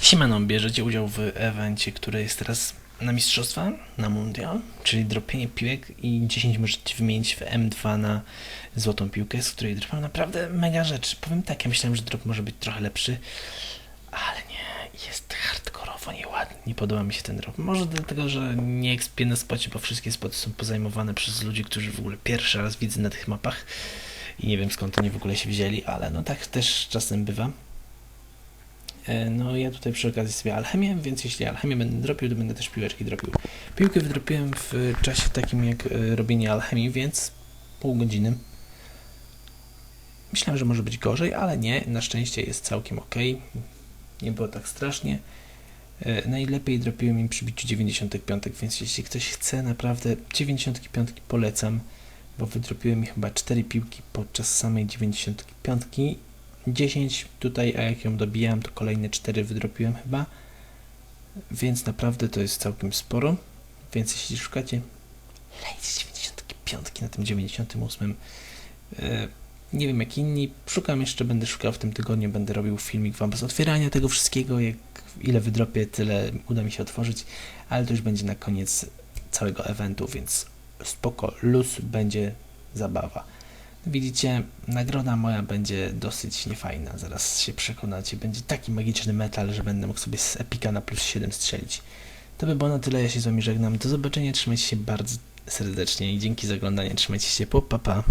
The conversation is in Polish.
Siemano, bierzecie udział w evencie, który jest teraz na mistrzostwa, na mundial, czyli dropienie piłek i 10 możecie wymienić w M2 na złotą piłkę, z której dropam naprawdę mega rzecz. Powiem tak, ja myślałem, że drop może być trochę lepszy, nie podoba mi się ten drop. Może dlatego, że nie ekspię na spocie, bo wszystkie spoty są pozajmowane przez ludzi, którzy w ogóle pierwszy raz widzę na tych mapach i nie wiem skąd oni w ogóle się wzięli, ale no tak też czasem bywa. E, No ja tutaj przy okazji sobie alchemię, więc jeśli alchemię będę dropił, to będę też piłeczki dropił. Piłkę wydropiłem w czasie takim jak e, robienie alchemii, więc pół godziny. Myślałem, że może być gorzej, ale nie, na szczęście jest całkiem ok. Nie było tak strasznie. E, Najlepiej dropiłem im przy biciu 95, więc jeśli ktoś chce naprawdę 95 polecam, bo wydropiłem ich chyba 4 piłki podczas samej 95 10 tutaj, a jak ją dobijałem, to kolejne 4 wydropiłem chyba. Więc naprawdę to jest całkiem sporo. Więc jeśli szukacie lejcie 95 na tym 98, e, nie wiem jak inni, szukam jeszcze, będę szukał w tym tygodniu, będę robił filmik wam z otwierania tego wszystkiego, jak ile wydropię, tyle uda mi się otworzyć, ale to już będzie na koniec całego eventu, więc spoko, luz, będzie zabawa. Widzicie, nagroda moja będzie dosyć niefajna, zaraz się przekonacie. Będzie taki magiczny metal, że będę mógł sobie z epika na plus 7 strzelić. To by było na tyle, ja się z wami żegnam. Do zobaczenia, trzymajcie się bardzo serdecznie i dzięki za oglądanie, trzymajcie się, po, pa, pa.